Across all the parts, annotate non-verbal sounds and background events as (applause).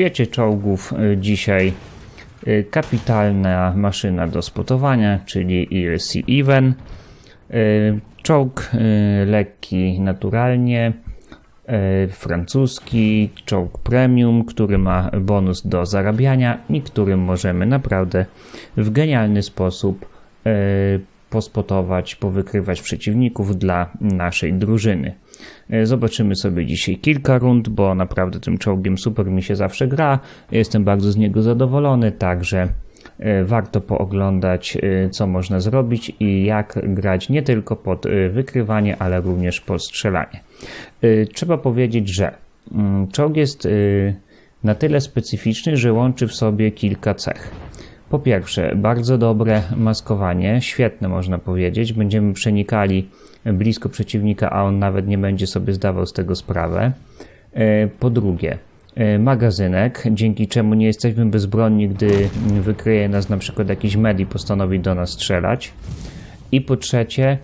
świecie czołgów y, dzisiaj y, kapitalna maszyna do spotowania, czyli ERC Even. Y, Czołg lekki naturalnie, francuski, czołg premium, który ma bonus do zarabiania i którym możemy naprawdę w genialny sposób pospotować, powykrywać przeciwników dla naszej drużyny. E, Zobaczymy sobie dzisiaj kilka rund, bo naprawdę tym czołgiem super mi się zawsze gra. Jestem bardzo z niego zadowolony, także e, warto pooglądać, e, co można zrobić i jak grać nie tylko pod wykrywanie, ale również pod strzelanie. Trzeba powiedzieć, że mm, czołg jest na tyle specyficzny, że łączy w sobie kilka cech. Po pierwsze, bardzo dobre maskowanie, świetne można powiedzieć. Będziemy przenikali blisko przeciwnika, a on nawet nie będzie sobie zdawał z tego sprawę. E, Po drugie, e, magazynek, dzięki czemu nie jesteśmy bezbronni, gdy wykryje nas na przykład jakiś med i postanowi do nas strzelać. I po trzecie,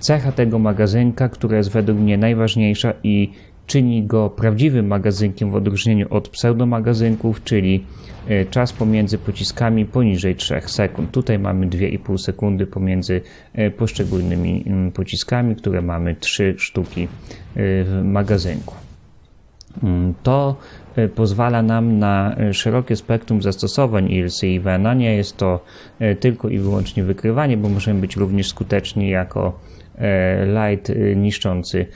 cecha tego magazynka, która jest według mnie najważniejsza i czyni go prawdziwym magazynkiem w odróżnieniu od pseudomagazynków, czyli e, czas pomiędzy pociskami poniżej 3 sekund. Tutaj mamy 2,5 sekundy pomiędzy e, poszczególnymi mm, pociskami, które mamy 3 sztuki e, w magazynku. Mm, To pozwala nam na e, szerokie spektrum zastosowań ILC Evena. Nie jest to e, tylko i wyłącznie wykrywanie, bo możemy być również skuteczni jako light niszczący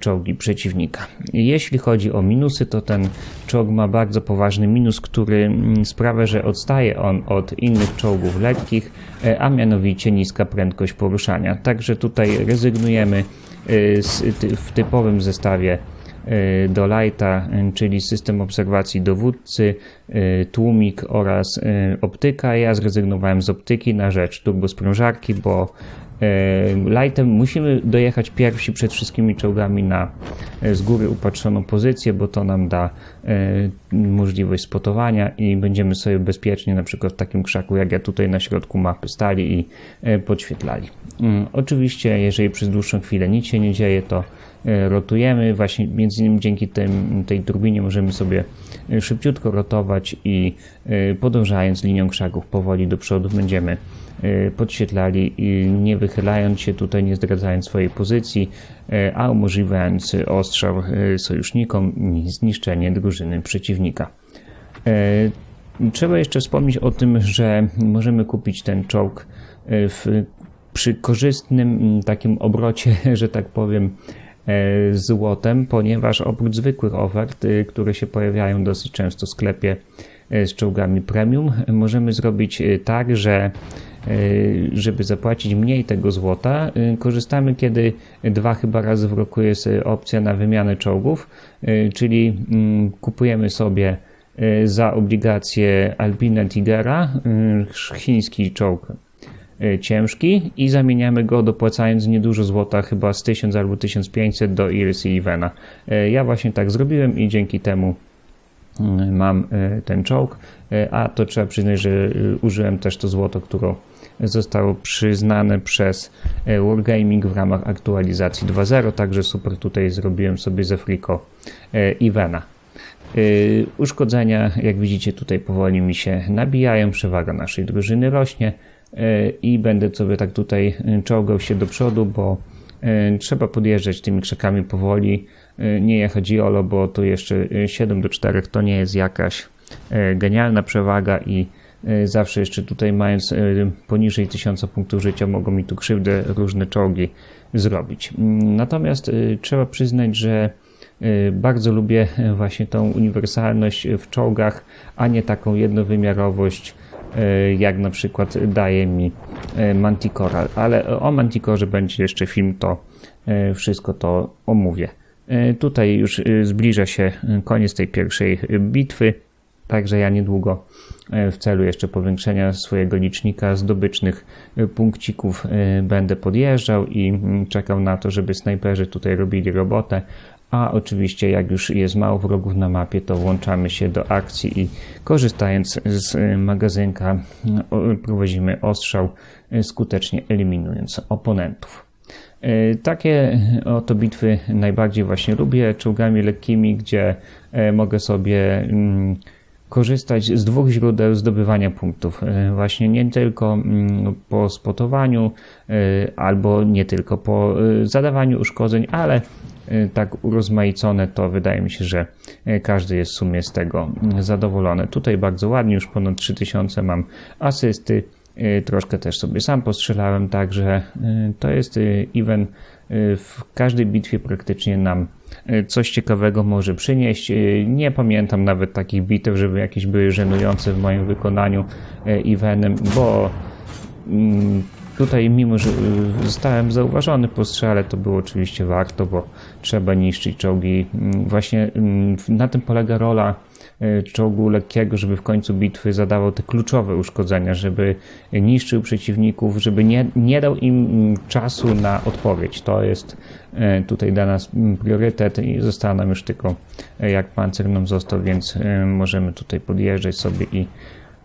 czołgi przeciwnika. Jeśli chodzi o minusy, to ten czołg ma bardzo poważny minus, który mm, sprawia, że odstaje on od innych czołgów lekkich, a mianowicie niska prędkość poruszania. Także tutaj rezygnujemy w typowym zestawie do lighta, e, czyli system obserwacji dowódcy, e, tłumik oraz e, optyka. Ja zrezygnowałem z optyki na rzecz turbosprężarki, bo e, lightem musimy dojechać pierwsi przed wszystkimi czołgami na e, z góry upatrzoną pozycję, bo to nam da e, możliwość spotowania i będziemy sobie bezpiecznie na przykład w takim krzaku jak ja tutaj na środku mapy stali i e, podświetlali. Mm, Oczywiście, jeżeli przez dłuższą chwilę nic się nie dzieje, to e, rotujemy. Właśnie między innymi dzięki tym, tej turbinie możemy sobie e, szybciutko rotować i e, podążając linią krzaków powoli do przodu będziemy e, podświetlali nie wychylając się tutaj, nie zdradzając swojej pozycji, e, a umożliwiając ostrzał e, sojusznikom i zniszczenie drużyny przeciwnika. E, Trzeba jeszcze wspomnieć o tym, że możemy kupić ten czołg e, w, przy korzystnym takim obrocie, (laughs) że tak powiem, e, złotem, ponieważ oprócz zwykłych ofert, y, które się pojawiają dosyć często w sklepie e, z czołgami premium, możemy zrobić e, tak, że e, żeby zapłacić mniej tego złota, e, korzystamy kiedy dwa chyba razy w roku jest e, opcja na wymianę czołgów, e, czyli mm, kupujemy sobie e, za obligację Alpina Tigera, e, chiński czołg e, ciężki i zamieniamy go dopłacając niedużo złota, chyba z 1000 albo 1500 do Iris i Ivena. E, Ja właśnie tak zrobiłem i dzięki temu mm, mam ten czołg, a to trzeba przyznać, że użyłem też to złoto, które zostało przyznane przez Wargaming w ramach aktualizacji 2.0, także super tutaj zrobiłem sobie ze Frico e, Ivena. Uszkodzenia, jak widzicie, tutaj powoli mi się nabijają, przewaga naszej drużyny rośnie i będę sobie tak tutaj yy, czołgał się do przodu, bo yy, trzeba podjeżdżać tymi krzakami powoli, nie jechać jolo, bo to jeszcze yy, 7 do 4 to nie jest jakaś genialna przewaga i zawsze jeszcze tutaj mając poniżej 1000 punktów życia mogą mi tu krzywdę różne czołgi zrobić. Mm, Natomiast trzeba przyznać, że Bardzo lubię właśnie tą uniwersalność w czołgach, a nie taką jednowymiarowość, jak na przykład daje mi y, Manticora. Ale o Manticorze będzie jeszcze film, to y, wszystko to omówię. Tutaj już zbliża się koniec tej pierwszej bitwy, także ja niedługo w celu jeszcze powiększenia swojego licznika zdobycznych punkcików będę podjeżdżał i mm, czekał na to, żeby snajperzy tutaj robili robotę, a oczywiście, jak już jest mało wrogów na mapie, to włączamy się do akcji i korzystając z y, magazynka, y, o- prowadzimy ostrzał, y, skutecznie eliminując oponentów. Y, Takie oto bitwy najbardziej właśnie lubię, czołgami lekkimi, gdzie mogę sobie mm, korzystać z dwóch źródeł zdobywania punktów. E, Właśnie nie tylko mm, po spotowaniu, e, albo nie tylko po e, zadawaniu uszkodzeń, ale tak urozmaicone to wydaje mi się, że każdy jest w sumie z tego mm, zadowolony. Tutaj bardzo ładnie, już ponad 3000 mam asysty. Troszkę też sobie sam postrzelałem, także to jest event w każdej bitwie praktycznie nam coś ciekawego może przynieść. E, Nie pamiętam nawet takich bitew, żeby jakieś były żenujące w moim wykonaniu e, eventem, bo mm, tutaj mimo, że zostałem zauważony po strzale, to było oczywiście warto, bo trzeba niszczyć czołgi. Mm, Właśnie mm, na tym polega rola czołgu lekkiego, żeby w końcu bitwy zadawał te kluczowe uszkodzenia, żeby niszczył przeciwników, żeby nie, nie dał im mm, czasu na odpowiedź. To jest y, tutaj dla nas mm, priorytet i została nam już tylko y, jak pancer nam został, więc y, możemy tutaj podjeżdżać sobie i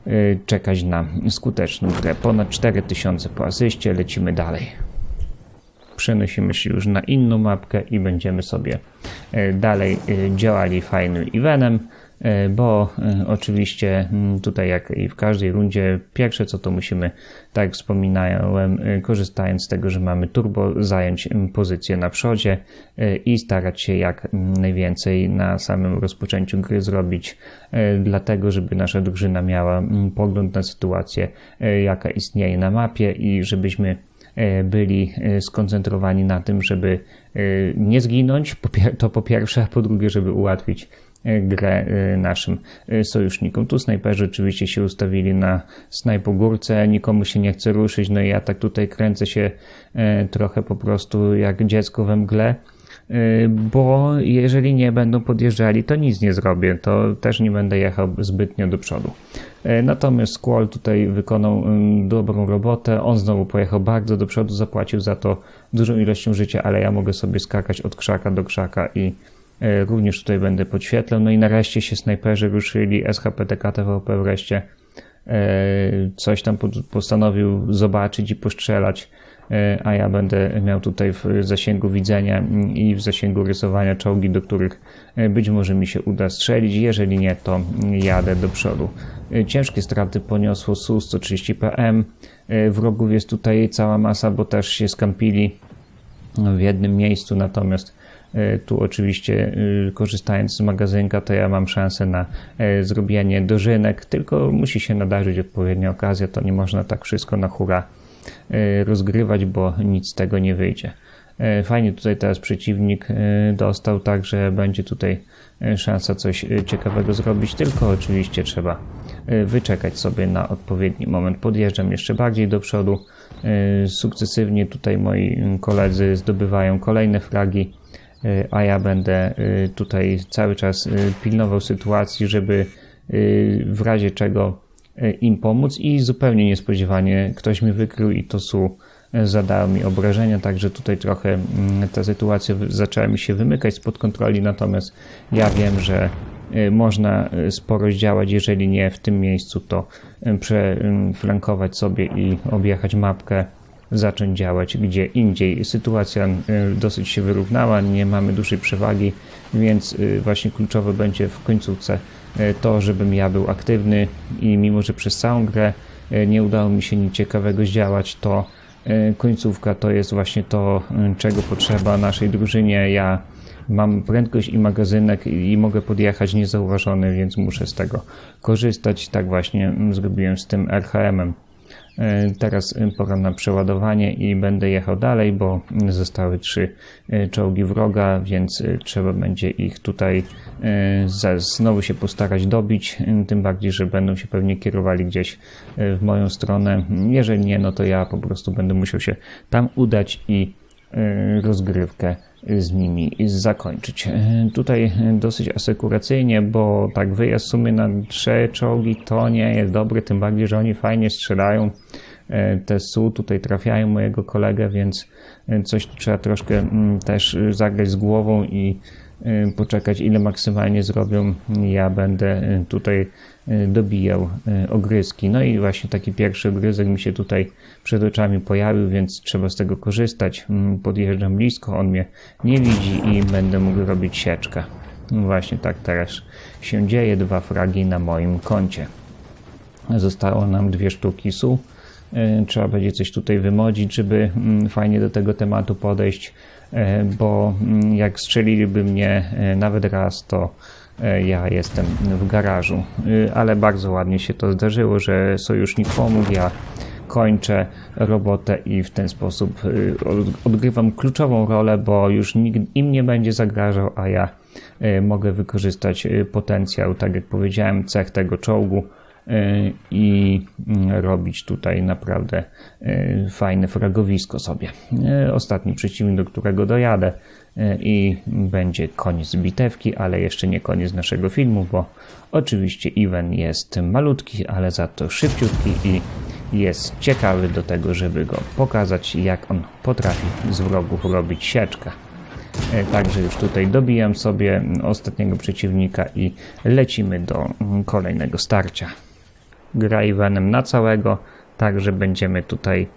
y, czekać na skuteczną grę. Ponad 4000 po asyście, lecimy dalej. Przenosimy się już na inną mapkę i będziemy sobie y, dalej y, działali fajnym eventem, y, bo oczywiście tutaj jak i w każdej rundzie pierwsze co to musimy, tak jak wspominałem, korzystając z tego, że mamy turbo, zająć pozycję na przodzie i starać się jak najwięcej na samym rozpoczęciu gry zrobić, dlatego żeby nasza drużyna miała pogląd na sytuację, jaka istnieje na mapie i żebyśmy e, byli e, skoncentrowani na tym, żeby e, nie zginąć, to po pierwsze, a po drugie, żeby ułatwić e, grę e, naszym e, sojusznikom. Tu snajperzy oczywiście się ustawili na snajpogórce, nikomu się nie chce ruszyć, no i ja tak tutaj kręcę się e, trochę po prostu jak dziecko we mgle, e, bo jeżeli nie będą podjeżdżali, to nic nie zrobię, to też nie będę jechał zbytnio do przodu. E, Natomiast Squall tutaj wykonał mm, dobrą robotę. On znowu pojechał bardzo do przodu, zapłacił za to dużą ilością życia, ale ja mogę sobie skakać od krzaka do krzaka i również tutaj będę podświetlał. No i nareszcie się snajperzy ruszyli, SHPTK TVP wreszcie coś tam postanowił zobaczyć i postrzelać, a ja będę miał tutaj w zasięgu widzenia i w zasięgu rysowania czołgi, do których e, być może mi się uda strzelić. Jeżeli nie, to jadę do przodu. E, Ciężkie straty poniosło Su-130 PM. E, Wrogów jest tutaj cała masa, bo też się skampili w jednym miejscu, natomiast e, tu oczywiście e, korzystając z magazynka, to ja mam szansę na e, zrobienie dożynek, tylko musi się nadarzyć odpowiednia okazja, to nie można tak wszystko na hura e, rozgrywać, bo nic z tego nie wyjdzie. E, Fajnie tutaj teraz przeciwnik e, dostał, także będzie tutaj e, szansa coś e, ciekawego zrobić, tylko oczywiście trzeba e, wyczekać sobie na odpowiedni moment. Podjeżdżam jeszcze bardziej do przodu. E, Sukcesywnie tutaj moi koledzy zdobywają kolejne fragi, e, a ja będę e, tutaj cały czas e, pilnował sytuacji, żeby e, w razie czego e, im pomóc i zupełnie niespodziewanie ktoś mnie wykrył i to su e, zadał mi obrażenia, także tutaj trochę mm, ta sytuacja zaczęła mi się wymykać spod kontroli, natomiast ja wiem, że e, można e, sporo zdziałać, jeżeli nie w tym miejscu, to e, przeflankować sobie i objechać mapkę, zacząć działać gdzie indziej. Sytuacja e, dosyć się wyrównała, nie mamy dużej przewagi, więc e, właśnie kluczowe będzie w końcówce e, to, żebym ja był aktywny i mimo, że przez całą grę nie udało mi się nic ciekawego zdziałać, to końcówka to jest właśnie to, czego potrzeba naszej drużynie. Ja mam prędkość i magazynek i mogę podjechać niezauważony, więc muszę z tego korzystać. Tak właśnie mm, zrobiłem z tym RHM-em. E, Teraz e, pora na przeładowanie i będę jechał dalej, bo zostały trzy e, czołgi wroga, więc trzeba będzie ich tutaj znowu się postarać dobić. Tym bardziej, że będą się pewnie kierowali gdzieś w moją stronę. Jeżeli nie, no to ja po prostu będę musiał się tam udać i rozgrywkę z nimi zakończyć. E, Tutaj dosyć asekuracyjnie, bo tak wyjazd w sumie na trzy czołgi to nie jest dobry, tym bardziej, że oni fajnie strzelają. E, Te SU tutaj trafiają mojego kolegę, więc e, coś trzeba troszkę mm, też zagrać z głową i poczekać ile maksymalnie zrobią. Ja będę e, tutaj e, dobijał ogryzki. No i właśnie taki pierwszy ogryzek mi się tutaj przed oczami pojawił, więc trzeba z tego korzystać. Mm, Podjeżdżam blisko, on mnie nie widzi i będę mógł robić sieczkę. Właśnie tak teraz się dzieje. Dwa fragi na moim koncie. Zostało nam dwie sztuki su. E, Trzeba będzie coś tutaj wymodzić, żeby mm, fajnie do tego tematu podejść, e, bo mm, jak strzeliliby mnie e, nawet raz, to ja jestem w garażu. Ale bardzo ładnie się to zdarzyło, że sojusznik pomógł. Ja kończę robotę i w ten sposób od- odgrywam kluczową rolę, bo już nikt im nie będzie zagrażał, a ja mogę wykorzystać potencjał, tak jak powiedziałem, cech tego czołgu i robić tutaj naprawdę y, fajne fragowisko sobie. Y, Ostatni przeciwnik, do którego dojadę y, i będzie koniec bitewki, ale jeszcze nie koniec naszego filmu, bo oczywiście Iwan jest malutki, ale za to szybciutki i jest ciekawy do tego, żeby go pokazać, jak on potrafi z wrogów robić sieczkę. E, Także już tutaj dobijam sobie ostatniego przeciwnika i lecimy do kolejnego starcia. Gra Iwanem na całego, także będziemy tutaj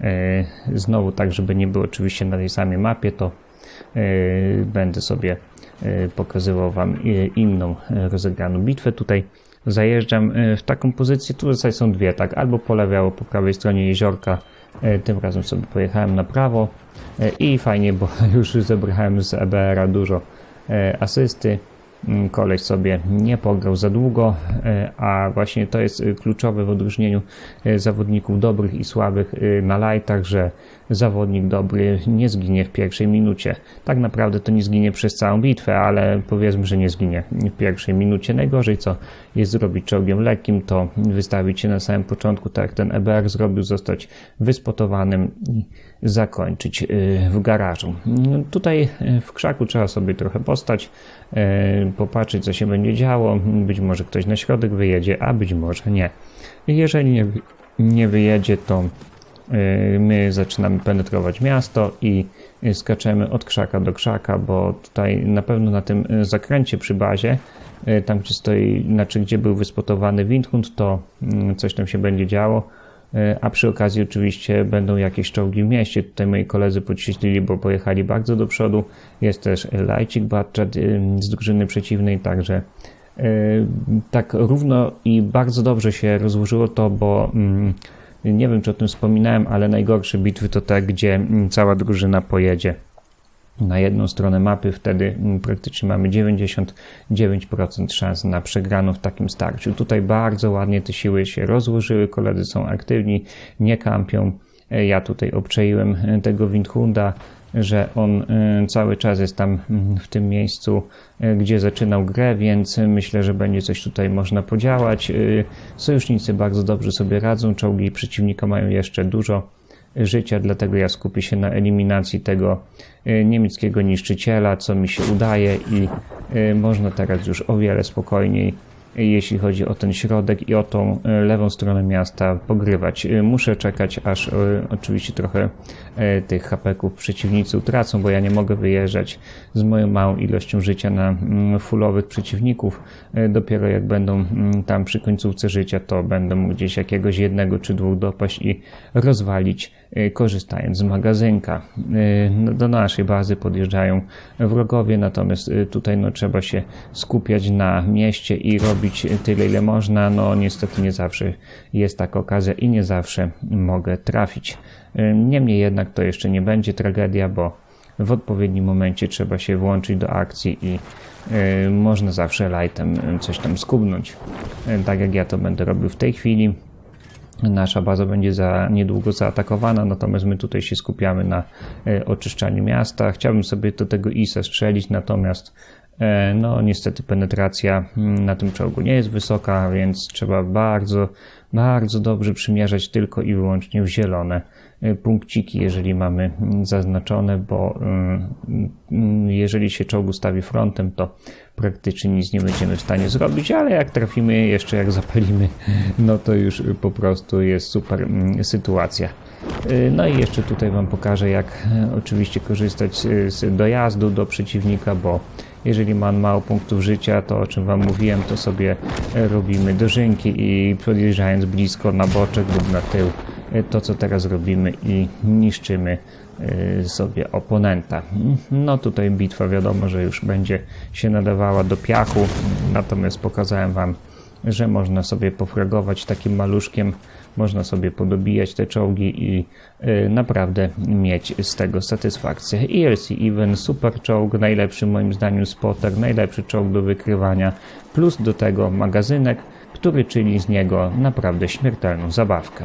e, znowu, tak żeby nie było oczywiście na tej samej mapie, to e, będę sobie e, pokazywał Wam inną rozegraną bitwę. Tutaj zajeżdżam w taką pozycję, tu w zasadzie są dwie, tak, albo po lewej, albo po prawej stronie jeziorka. Tym razem sobie pojechałem na prawo i fajnie, bo (laughs) już zebrałem z EBR-a dużo asysty. Mm, Koleś sobie nie pograł za długo, e, a właśnie to jest e, kluczowe w odróżnieniu e, zawodników dobrych i słabych na lightach, że zawodnik dobry nie zginie w pierwszej minucie. Tak naprawdę to nie zginie przez całą bitwę, ale powiedzmy, że nie zginie w pierwszej minucie. Najgorzej co jest zrobić czołgiem lekkim, to wystawić się na samym początku, tak jak ten EBR zrobił, zostać wyspotowanym i zakończyć w garażu. No, Tutaj w krzaku trzeba sobie trochę postać, popatrzeć co się będzie działo. Być może ktoś na środek wyjedzie, a być może nie. Jeżeli nie, nie wyjedzie, to y, my zaczynamy penetrować miasto i skaczemy od krzaka do krzaka, bo tutaj na pewno na tym zakręcie przy bazie, y, tam gdzie stoi, znaczy gdzie był wyspotowany Windhund, to mm, coś tam się będzie działo. Y, A przy okazji oczywiście będą jakieś czołgi w mieście. Tutaj moi koledzy podświetlili, bo pojechali bardzo do przodu. Jest też Lajcik Batchat y, z drużyny przeciwnej, także y, tak równo i bardzo dobrze się rozłożyło to, bo mm, nie wiem czy o tym wspominałem, ale najgorsze bitwy to te, gdzie mm, cała drużyna pojedzie na jedną stronę mapy, wtedy mm, praktycznie mamy 99% szans na przegraną w takim starciu. Tutaj bardzo ładnie te siły się rozłożyły, koledzy są aktywni, nie kampią. E, Ja tutaj obczaiłem e, tego Windhunda, że on e, cały czas jest tam mm, w tym miejscu, gdzie zaczynał grę, więc myślę, że będzie coś tutaj można podziałać. Sojusznicy bardzo dobrze sobie radzą, czołgi przeciwnika mają jeszcze dużo życia, dlatego ja skupię się na eliminacji tego e, niemieckiego niszczyciela, co mi się udaje i e, można teraz już o wiele spokojniej, jeśli chodzi o ten środek i o tą e, lewą stronę miasta pogrywać. Muszę czekać, aż oczywiście trochę tych hapeków przeciwnicy utracą, bo ja nie mogę wyjeżdżać z moją małą ilością życia na mm, fullowych przeciwników. Dopiero jak będą mm, tam przy końcówce życia, to będę mógł gdzieś jakiegoś jednego czy dwóch dopaść i rozwalić, korzystając z magazynka. E, no, Do naszej bazy podjeżdżają wrogowie, natomiast e, tutaj no, trzeba się skupiać na mieście i robić tyle, ile można. No niestety nie zawsze jest taka okazja i nie zawsze mogę trafić. Niemniej jednak to jeszcze nie będzie tragedia, bo w odpowiednim momencie trzeba się włączyć do akcji i y, można zawsze lightem y, coś tam skubnąć. Y, tak jak ja to będę robił w tej chwili. Nasza baza będzie za niedługo zaatakowana, natomiast my tutaj się skupiamy na y, oczyszczaniu miasta. Chciałbym sobie do tego ISA strzelić, natomiast e, no niestety penetracja mm, na tym czołgu nie jest wysoka, więc trzeba bardzo, bardzo dobrze przymierzać tylko i wyłącznie w zielone punkciki, jeżeli mamy mm, zaznaczone, bo y, y, jeżeli się czołg ustawi frontem, to praktycznie nic nie będziemy w stanie zrobić, ale jak trafimy, jeszcze jak (laughs) zapalimy, no to już y, po prostu jest super mm, sytuacja. Y, No i jeszcze tutaj Wam pokażę, jak y, oczywiście korzystać y, z dojazdu do przeciwnika, bo jeżeli ma on mało punktów życia, to o czym Wam mówiłem, to sobie y, robimy dożynki i podjeżdżając blisko na boczek lub na tył, y, to co teraz robimy i niszczymy y, sobie oponenta. No tutaj bitwa wiadomo, że już będzie się nadawała do piachu, natomiast pokazałem Wam, że można sobie pofragować takim maluszkiem, można sobie podobijać te czołgi i y, naprawdę mieć z tego satysfakcję. ERC Even, super czołg, najlepszy moim zdaniem spotter, najlepszy czołg do wykrywania, plus do tego magazynek, który czyni z niego naprawdę śmiertelną zabawkę.